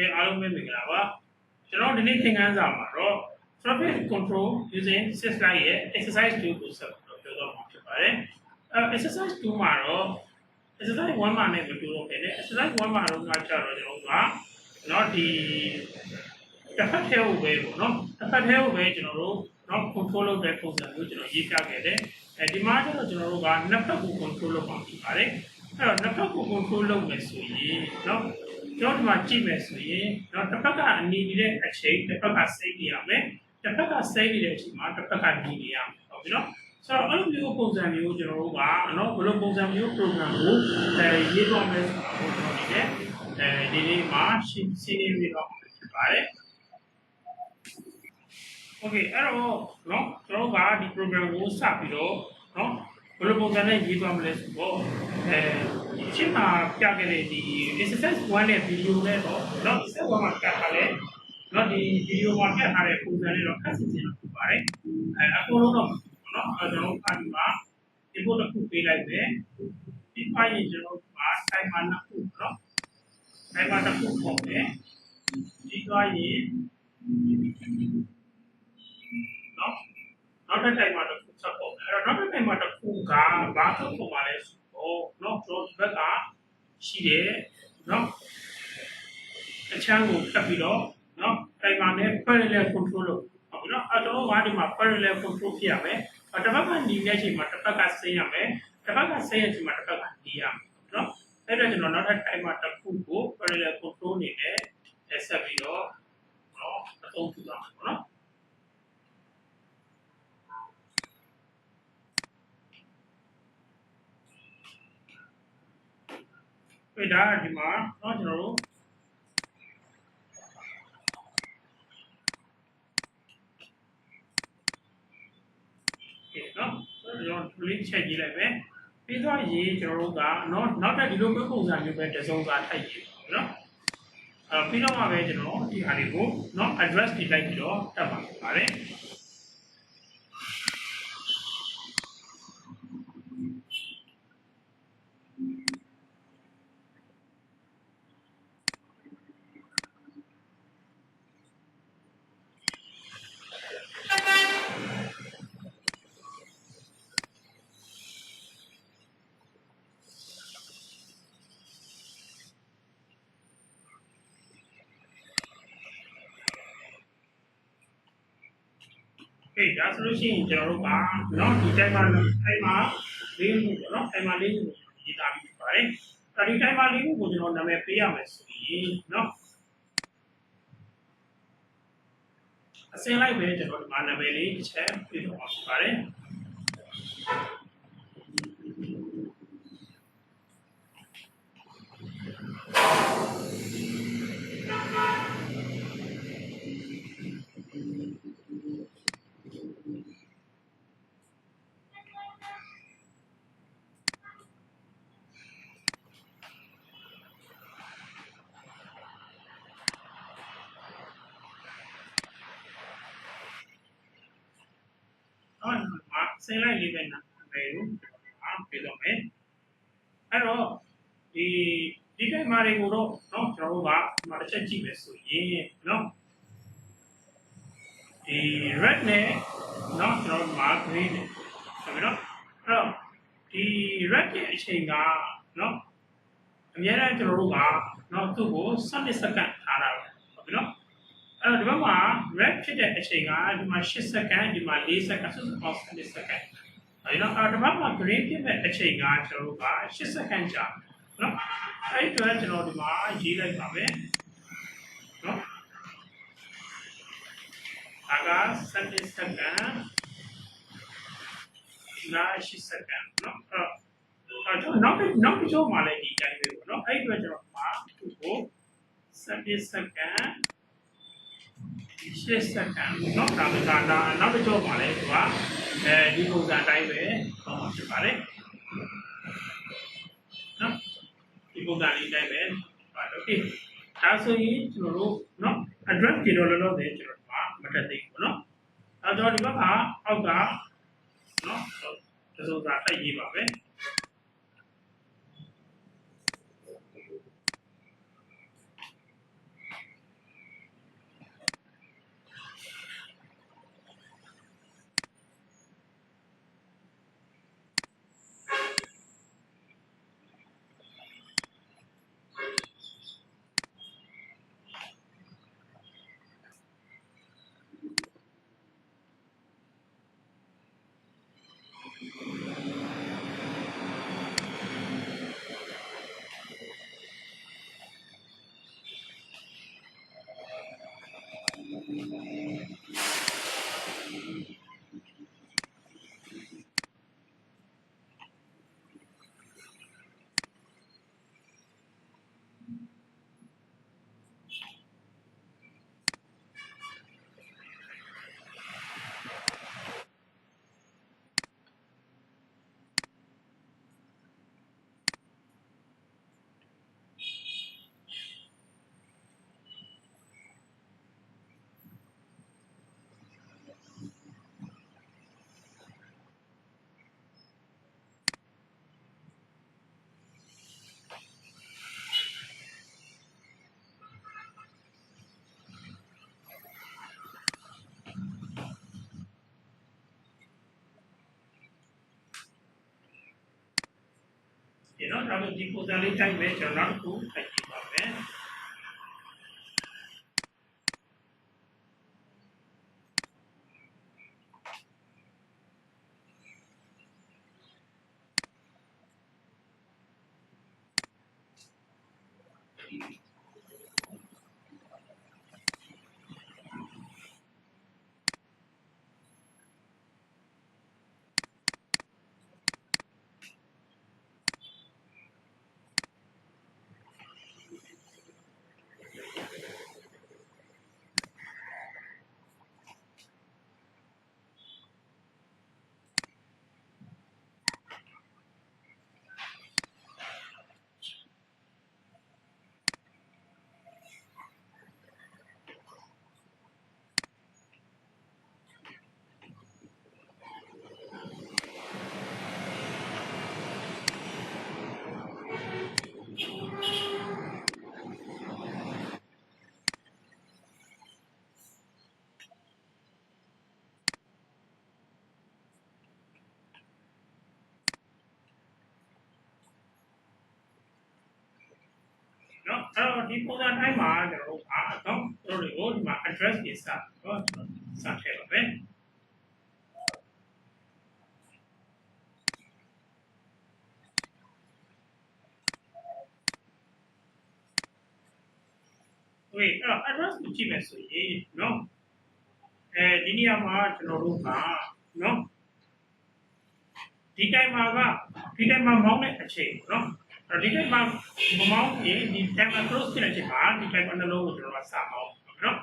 ကဲအားလုံးပဲမင်္ဂလာပါကျွန်တော်ဒီနေ့သင်ခန်းစာမှာတော့ traffic control using system ရဲ့ exercise 2ကိုဆက်တော့ပြောတော့မှာဖြစ်ပါတယ်အဲ exercise 2မှာတော့ exercise 1မှာနဲ့မတူတော့ဖြစ်တယ် exercise 1မှာတော့ငါချတော့ကျွန်တော်ကနော်ဒီတစ်ဖက်ထဲကိုပဲပေါ့နော်တစ်ဖက်ထဲကိုပဲကျွန်တော်တို့နော် control လုပ်တဲ့ပုံစံမျိုးကျွန်တော်ရေးပြခဲ့တယ်အဲဒီမှာကျတော့ကျွန်တော်တို့ကနှစ်ဖက်ကို control လုပ်ပါဖြစ်ပါတယ်အဲ့တော့နှစ်ဖက်ကို control လုပ်မယ်ဆိုရင်နော် ကျွန်တော်ဒီမှာကြည့်မယ်ဆိုရင်တော့တစ်ဖက်ကအနီနေတဲ့အချိန်တစ်ဖက်ကစိတ်နေရမယ်တစ်ဖက်ကစိတ်နေတဲ့အချိန်မှာတစ်ဖက်ကနေနေရမယ်ဟုတ်ပြီနော်ဆိုတော့အဲ့လိုမျိုးပုံစံမျိုးကျွန်တော်တို့ကနော်ဘယ်လိုပုံစံမျိုး program ကိုအဲရေးတော့မလဲဆိုတာကိုကျွန်တော်ဒီနေ့အဲဒီနေ့မှာရှင်းရှင်းနေပြီးတော့ဖြစ်ပါတယ် Okay အဲ့တော့နော်ကျွန်တော်တို့ကဒီ program ကိုစပြီးတော့နော် ဘယ်လိုပုံစံနဲ့ရေးသွားမလဲဆိုတော့အဲဒီအချိန်မှာပြခဲ့တဲ့ဒီ exercise 1နဲ့ video နဲ့တော့နော် exercise 1မှာပြထားတဲ့နော်ဒီ video မှာပြထားတဲ့ပုံစံနဲ့တော့ခက်စစ်စစ်တော့ဖြစ်ပါတယ်အဲအကုန်လုံးတော့နော်အဲကျွန်တော်ကဒီမှာဒီဘုတ်တစ်ခုပေးလိုက်တယ်ဒီဖိုင်ကျွန်တော်က timer နှစ်ခုနော် timer တစ်ခုပုံတယ်ဒီသွားရင်နော်နောက်တစ် timer တစ်ခု ဆက်ပုံတယ်အဲ့တော့နောက်တစ် timer တစ်ခုကဘာထုတ်ပုံပါလဲဆိုတော့နော်ကျွန်တော်ဒီဘက်ကရှိတယ်နော်အချမ်းကိုဖြတ်ပြီးတော့နော် timer နဲ့ parallel control လုပ်ဟုတ်ပြီနော်အဲ့တော့ဘာဒီမှာ parallel control ဖြစ်ရမယ်အဲ့တစ်ဘက်ကညီတဲ့အချိန်မှာတစ်ဘက်ကဆင်းရမယ်တစ်ဘက်ကဆင်းရတဲ့အချိန်မှာတစ်ဘက်ကနေရမယ်နော်အဲ့တော့ကျွန်တော်နောက်ထပ် timer တစ်ခုကို parallel နော်နောက်ထပ်ဒီလိုမျိုးပုံစံမျိုးပဲတစုံစာထိုက်ပြီးနော်အဲပြီးတော့မှပဲကျွန်တော်ဒီဟာတွေကိုနော် address တွေလိုက်ပြီးတော့တက်ပါပါတယ် အေးဒါဆိုလို့ရှိရင်ကျွန်တော်တို့ကနော်ဒီ time မှာအဲ့မှာလေးမှုပေါ့နော်အဲ့မှာလေးမှုရေးသားပြီးပါတယ်ဒါဒီ time မှာလေးမှုကိုကျွန်တော်နာမည်ပေးရမယ်ဆိုရင်နော်အစင်းလိုက်ပဲကျွန်တော်ဒီမှာနာမည်လေးတစ်ချက်ပြတော့ပါပါတယ် မှာဆင်းလိုက်လေးပဲနာပဲလို့အားပြတော့မယ်အဲ့တော့ဒီဒီကိမာတွေကိုတော့เนาะကျွန်တော်တို့ကဒီမှာတစ်ချက်ကြည့်မယ်ဆိုရင်เนาะဒီ red နဲ့เนาะကျွန်တော်တို့မှာ green နဲ့ဆိုပြီးတော့အဲ့တော့ဒီ red ရဲ့အချိန်ကเนาะအများအားကျွန်တော်တို့ကเนาะသူ့ကို7စက္ကန့်ထားတာဟုတ်ပြီเนาะ အဲ့တော့ဒီဘက်မှာ red ဖြစ်တဲ့အချိန်ကဒီမှာ8စက္ကန့်ဒီမှာ4စက္ကန့်ဆိုတော့7စက္ကန့်အဲဒီတော့အဲ့ဒီဘက်မှာ green ဖြစ်တဲ့အချိန်ကကျွန်တော်တို့က8စက္ကန့်ကြာနော်အဲ့ဒီတော့ကျွန်တော်ဒီမှာရေးလိုက်ပါမယ်နော်အက7စက္ကန့်နာ8စက္ကန့်နော်အဲ့တော့နောက်နောက်တစ်ချို့မှာလည်းဒီတိုင်းပဲပေါ့နော်အဲ့ဒီတော့ကျွန်တော်မှာသူ့ကို7စက္ကန့် 6စက္ကန့်နော်ဒါကဒါနောက်တစ်ကြော့ပါလဲသူကအဲဒီပုံစံအတိုင်းပဲခေါ်မှာဖြစ်ပါတယ်နော်ဒီပုံစံလေးအတိုင်းပဲပါတော့ဒီဒါဆိုရင်ကျွန်တော်တို့နော် address ကြည့်တော့လောလောဆယ်ကျွန်တော်တို့ကမတက်သေးဘူးနော်အဲတော့ဒီဘက်ကအောက်ကနော်ဒီစုံစာတက်ရေးပါပဲ ဒီနော်ဒါဆိုဒီပုံစံလေးတိုက်မယ်ကျွန်တော်နောက်တ နော်အဲ့တော့ဒီပုံစံတိုင်းမှာကျွန်တော်တို့ကနော်တို့တွေကိုဒီမှာ address တွေစနော်စထည့်ပါမယ်ဝေးအဲ့ address ကိုကြည့်မယ်ဆိုရင်နော်အဲဒီနေရာမှာကျွန်တော်တို့ကနော်ဒီ time မှာကဒီ time မှာမောင်းတဲ့အချိန်ပေါ့နော် တော့ဒီတိုင်းမှာမမောင်းရင်ဒီတိုင်းမှာ close ဖြစ်တဲ့အချိန်မှာဒီတိုင်းမှာနှလုံးကိုကျွန်တော်ကစမောင်းပေါ့နော်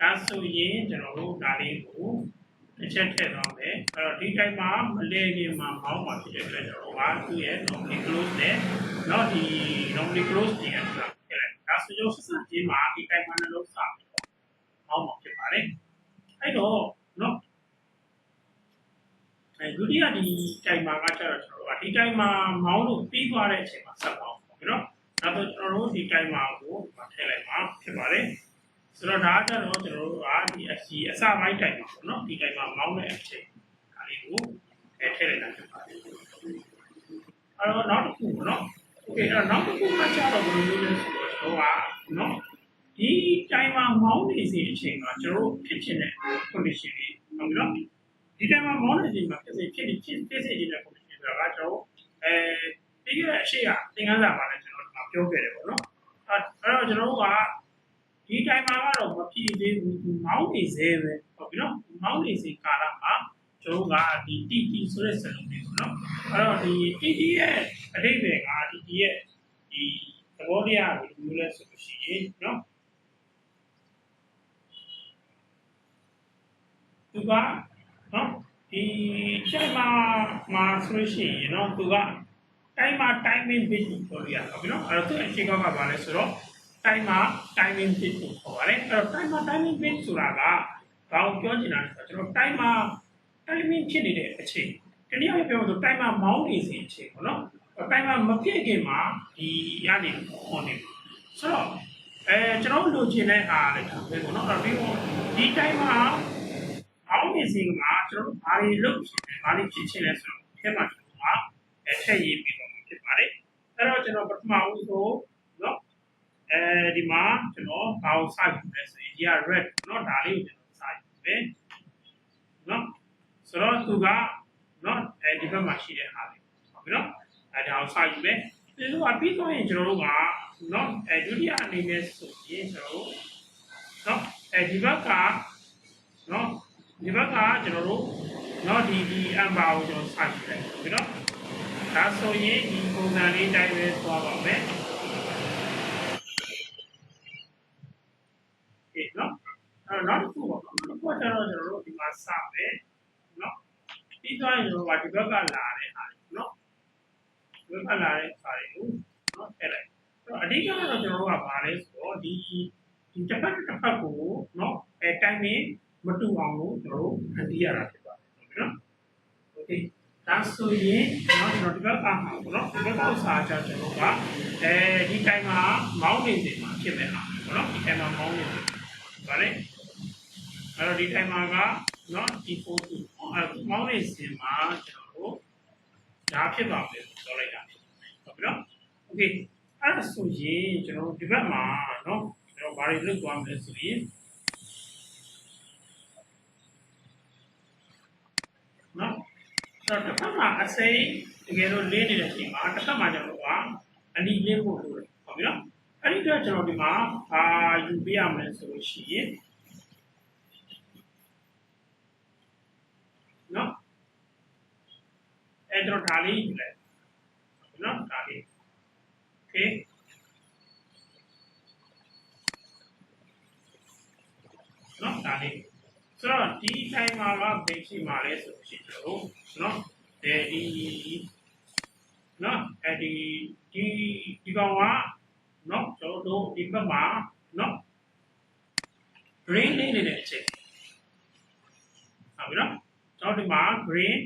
ဒါဆိုရင်ကျွန်တော်တို့ဒါလေးကိုတစ်ချက်ထည့်တော့မယ်အဲ့တော့ဒီတိုင်းမှာမလဲခင်မှာမောင်းမှာဖြစ်တဲ့အတွက်ကျွန်တော်ကသူ့ရဲ့ normally close နဲ့နော်ဒီ normally close တွေအဲ့ဒါထည့်လိုက်ဒါဆိုရင်ဆက်စပ်ခြင်းမှာဒီတိုင်းမှာနှလုံးစပြီးတော့မောင်းမှာဖြစ်ပါတယ်အဲ့တော့နော် အဲဒုတိယဒီတိုင်မာကကျတော့ကျွန်တော်တို့ကဒီတိုင်မာမောင်းလို့ပြီးသွားတဲ့အချိန်မှာဆက်ပေါင်းပေါ့နော်။ဒါဆိုကျွန်တော်တို့ဒီတိုင်မာကိုဒီမှာထည့်လိုက်မှာဖြစ်ပါတယ်။ဆိုတော့ဒါကကျတော့ကျွန်တော်တို့ကဒီအစီအစပိုင်းတိုင်မာပေါ့နော်။ဒီတိုင်မာမောင်းတဲ့အချိန်ဒါလေးကိုအဲထည့်လိုက်တာဖြစ်ပါတယ်။အဲတော့နောက်တစ်ခုပေါ့နော်။ Okay အဲ့တော့နောက်တစ်ခုကကျတော့ဘယ်လိုမျိုးလဲဆိုတော့ကျွန်တော်ကနော်ဒီတိုင်မာမောင်းနေစီအချိန်မှာကျွန်တော်တို့ဖြစ်ချင်တဲ့ condition လေးဟုတ်ပြီနော်။ ဒီတိုင်းမှာမောင်းနေချိန်မှာဖြစ်စေဖြစ်နေဖြစ်ဖြစ်စေနေတဲ့ပုံစံဆိုတာကကျွန်တော်အဲပြီးခဲ့တဲ့အရှိကသင်ခန်းစာမှာလည်းကျွန်တော်ဒီမှာပြောခဲ့တယ်ပေါ့နော်အဲအဲ့တော့ကျွန်တော်ကဒီတိုင်းမှာကတော့မဖြစ်သေးဘူးမောင်းနေသေးပဲဟုတ်ပြီနော်မောင်းနေစေကာလမှာကျွန်တော်ကဒီ TT ဆိုတဲ့စလုံးလေးပေါ့နော်အဲ့တော့ဒီ TT ရဲ့အတိတ်ပဲက TT ရဲ့ဒီသဘောတရားကိုဒီလိုလဲဆိုလို့ရှိရင်နော်သူက နော်ဒီချိန်မှာမှာဆိုလို့ရှိရင်နော်သူကတိုင်းမှာ timing bit ကိုပြောရတာပေါ့နော်အဲ့တော့သူအချိန်ကဘာလဲဆိုတော့တိုင်းမှာ timing bit ကိုခေါ်ပါတယ်အဲ့တော့တိုင်းမှာ timing bit ဆိုတာကဘာကိုပြောချင်တာလဲဆိုတော့ကျွန်တော်တိုင်းမှာ timing ဖြစ်နေတဲ့အချိန်တနည်းအားဖြင့်ပြောလို့တိုင်းမှာမောင်းနေစဉ်အချိန်ပေါ့နော်တိုင်းမှာမပြည့်ခင်မှာဒီရနေခေါ်နေဆိုတော့အဲကျွန်တော်လိုချင်တဲ့ဟာလည်းဒါပဲပေါ့နော်အဲ့တော့ဒီဒီတိုင်းမှာ အောင်းနေစဉ်မှာကျွန်တော်ဘာတွေလုပ်ချင်လဲဘာတွေဖြစ်ချင်လဲဆိုတော့အဲမှာကျွန်တော်အထက်ရေးပြီးတော့ဖြစ်ပါတယ်အဲ့တော့ကျွန်တော်ပထမဦးဆုံးနော်အဲဒီမှာကျွန်တော်ဘာကိုစယူလဲဆိုရင်ဒီက red နော်ဒါလေးကိုကျွန်တော်စယူမယ်နော်ဆိုတော့သူကနော်အဲဒီဘက်မှာရှိတဲ့ဟာလေးဟုတ်ပြီနော်အဲဒါကိုစယူမယ်ဒီလိုအပြီးဆုံးရင်ကျွန်တော်တို့ကနော်အဲဒုတိယအနေနဲ့ဆိုရင်ကျွန်တော်တို့နော်အဲဒီဘက်ကနော် ဒီဘက်ကကျွန်တော်တို့နော်ဒီဒီအမ်ဘာကိုကျွန်တော်ဆက်ပြလိုက်ပြီနော်ဒါဆိုရင်ဒီပုံစံလေးတိုင်းပဲသွားပါမယ်ကဲနော်အဲ့တော့နောက်တစ်ခုပါနောက်တစ်ခုကျတော့ကျွန်တော်တို့ဒီမှာစမယ်နော်ပြီးသွားရင်တော့ဒီဘက်ကလာတဲ့အားနော်ဒီဘက်ကလာတဲ့အားတွေကိုနော်ထည့်လိုက်အဓိကတော့ကျွန်တော်တို့ကဘာလဲဆိုတော့ဒီဒီတစ်ဖက်တစ်ဖက်ကိုနော်အဲတိုင်းမင်း မတူအောင်လို့ကျွန်တော်တို့ဖန်တီးရတာဖြစ်ပါတယ်နော်။ Okay ဒါဆိုရင်နော်ကျွန်တော်ဒီဘက်ကမှာပေါ့နော်ဒီဘက်ကစာချကျွန်တော်ကအဲဒီတိုင်းမှာမောင်းနေစီမှာဖြစ်မဲ့ဟာပေါ့နော်ဒီတိုင်းမှာမောင်းနေစီဗါလေအဲ့တော့ဒီတိုင်းမှာကနော်ဒီပို့သူအဲမောင်းနေစီမှာကျွန်တော်တို့ဒါဖြစ်ပါမယ်ဆိုလိုက်တာဟုတ်ပြီနော် โอเคအဲ့ဒါဆိုရင်ကျွန်တော်တို့ဒီဘက်မှာเนาะကျွန်တော်ဘာတွေလုပ်သွားမလဲဆိုရင် နော်အဲ့တော့တစ်ဖက်မှာအစိမ်းတကယ်လို့လင်းနေတဲ့အချိန်မှာတစ်ဖက်မှာကျွန်တော်ကအလီလင်းဖို့လိုတယ်ဟုတ်ပြီနော်အဲ့ဒီတော့ကျွန်တော်ဒီမှာအာယူပြရမယ်ဆိုလို့ရှိရင်နော်အဲ့တော့ဒါလေးယူလိုက်နော်ဒါလေး okay နော်ဒါလေး ဆိုတော့ဒီ time မှာကဘယ်ရှိမှာလဲဆိုလို့ရှိရင်ကျွန်တော်တို့နော်အဲဒီနော်အဲဒီဒီဒီကောင်ကနော်ကျွန်တော်တို့ဒီဘက်မှာနော် green လေးနေတဲ့အချိန်ဟုတ်ပြီနော်ကျွန်တော်ဒီမှာ green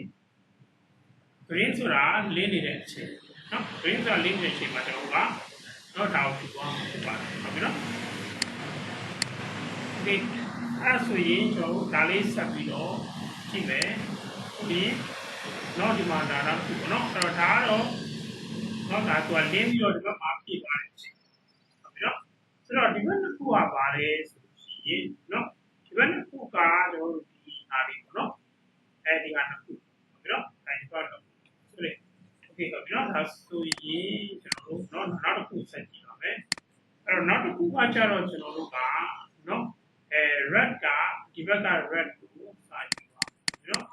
green ဆိုတာလင်းနေတဲ့အချိန်နော် green ဆိုတာလင်းနေတဲ့အချိန်မှာကျွန်တော်တို့ကနော်ဒါကိုပြသွားမှာဖြစ်ပါတယ်ဟုတ်ပြီနော် okay အဲ့ဆိုရင်ကျွန်တော်တို့ဒါလေးဆက်ပြီးတော့ကြည့်မယ်ဟုတ်ပြီနော်ဒီမှာဒါတော့ဖြစ်ပေါ့နော်အဲ့တော့ဒါကတော့နော်ဒါကလင်းပြီးတော့ဒီဘက်မှာပြည့်သွားတဲ့အချိန်ဟုတ်ပြီနော်ဆိုတော့ဒီဘက်တစ်ခုကပါလဲဆိုရင်နော်ဒီဘက်တစ်ခုကကျွန်တော်တို့ဒီအားလေးပေါ့နော်အဲဒီကနှစ်ခုဟုတ်ပြီနော်အဲဒီတော့ဆိုလေ okay ဟုတ်ပြီနော်ဒါဆိုရင်ကျွန်တော်တို့နော်နောက်တစ်ခုဆက်ကြည့်ပါမယ်အဲ့တော့နောက်တစ်ခုကကြတော့ကျွန်တော်တို့ကနော် အဲ red ကဒီဘက်က red ကိုစာကြည့်ပါနော်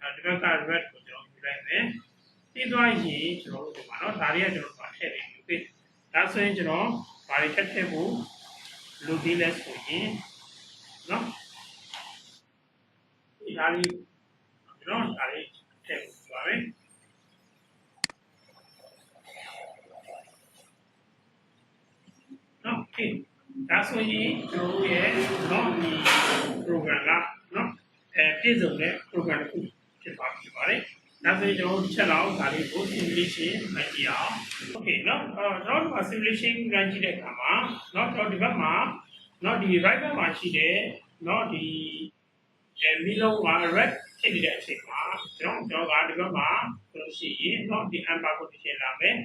အဲဒီဘက်က red ကိုကျွန်တော်ယူလိုက်မယ်ပြီးသွားရင်ကျွန်တော်တို့ဒီမှာနော်ဒါတွေကကျွန်တော်တို့ထည့်နေပြီ okay ဒါဆိုရင်ကျွန်တော်ဘာတွေထည့်ထည့်ဖို့လိုသေးလဲဆိုရင်နော်ဒီဟာလေးကျွန်တော်ဒါလေးထည့်ဖို့ပါမယ်နော် okay ဒါဆိုရင်ကျွန်တော်တို့ရဲ့နော်ဒီ program ကနော်အဲပြည့်စုံတဲ့ program တစ်ခုဖြစ်ပါဖြစ်ပါတယ်ဒါဆိုရင်ကျွန်တော်တို့တစ်ချက်လောက်ဒါလေးကို simulation နိုင်ကြည့်အောင် okay နော်အဲတော့ဒီမှာ simulation နိုင်ကြည့်တဲ့အခါမှာနော်ကျွန်တော်ဒီဘက်မှာနော်ဒီ right ဘက်မှာရှိတဲ့နော်ဒီအဲမီလုံးက red ဖြစ်နေတဲ့အချိန်မှာကျွန်တော်ကျွန်တော်ကဒီဘက်မှာဆိုလို့ရှိရင်နော်ဒီ amber condition လာမယ်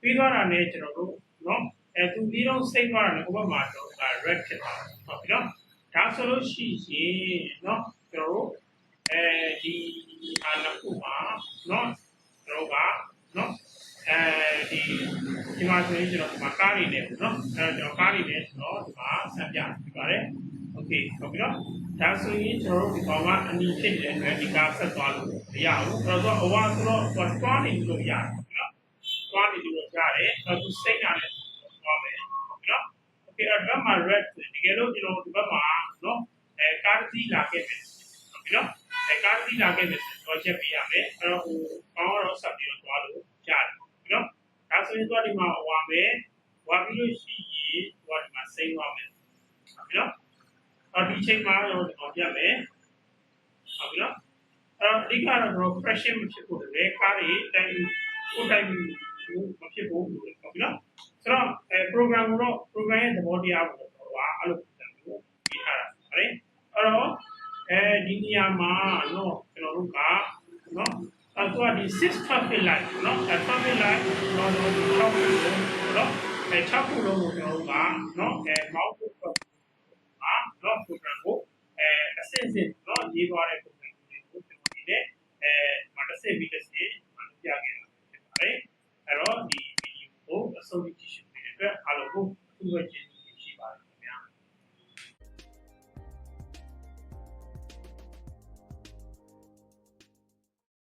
ပြီးတော့တာနဲ့ကျွန်တော်တို့နော် အဲသူပြီးတော့စိတ်သွားတာလည်းဟိုဘက်မှာတော့က red ဖြစ်သွားတယ်ဟုတ်ပြီနော်ဒါဆိုလို့ရှိရင်နော်ကျွန်တော်တို့အဲဒီအားနှစ်ခုမှာနော်ကျွန်တော်ကနော်အဲဒီဒီမှာဆိုရင်ကျွန်တော်ဒီမှာကားနေတယ်နော်အဲကျွန်တော်ကားနေတယ်ဆိုတော့ဒီမှာဆက်ပြပြပါတယ်โอเคဟုတ်ပြီနော်ဒါဆိုရင်ကျွန်တော်တို့ဒီကောင်ကအနီးဖြစ်တဲ့အတွက်ဒီကားဆက်သွားလို့မရဘူးအဲ့တော့အဝါဆိုတော့သွားနေလို့ရတယ်နော်သွားနေလို့ရတယ်အဲ့တော့စိတ် လာခဲ့တယ်ဆိုတော့ချက်ပြရမယ်အဲ့တော့ဟိုကောင်းတော့ဆက်ပြီးတော့သွားလို့ရတယ်ဟုတ်ပြီနော်ဒါဆိုရင်တော့ဒီမှာဝါမယ်ဝါပြီးလို့ရှိရင်သွားဒီမှာစိမ့်သွားမယ်ဟုတ်ပြီနော်အော်ဒီချိန်မှာတော့ဒီမှာပြမယ်ဟုတ်ပြီနော်အဲ့တော့အဓိကတော့ pressure မဖြစ်ဖို့လေကားတွေတိုင်းကိုတိုင်းမဖြစ်ဖို့လို့ဟုတ်ပြီနော်ဆိုတော့အဲ program ကိုတော့ program ရဲ့သဘောတရားကိုတော့ဟိုအဲ့လိုပြန်ပြီးပြီးထားတာဟုတ်အဲ့တော့အဲဒီနေရာမှာတော့ကျွန် တော်တို့ကနော်အဲ့တော့ဒီ6 traffic light နော်အဲ traffic light တော့တော့6ခုလုံးနော်အဲ6ခုလုံးကိုကျွန်တော်တို့ကနော်အဲ mouse ကိုအာနော် program ကိုအဲအစစ်စစ်နော်ရေးသွားတဲ့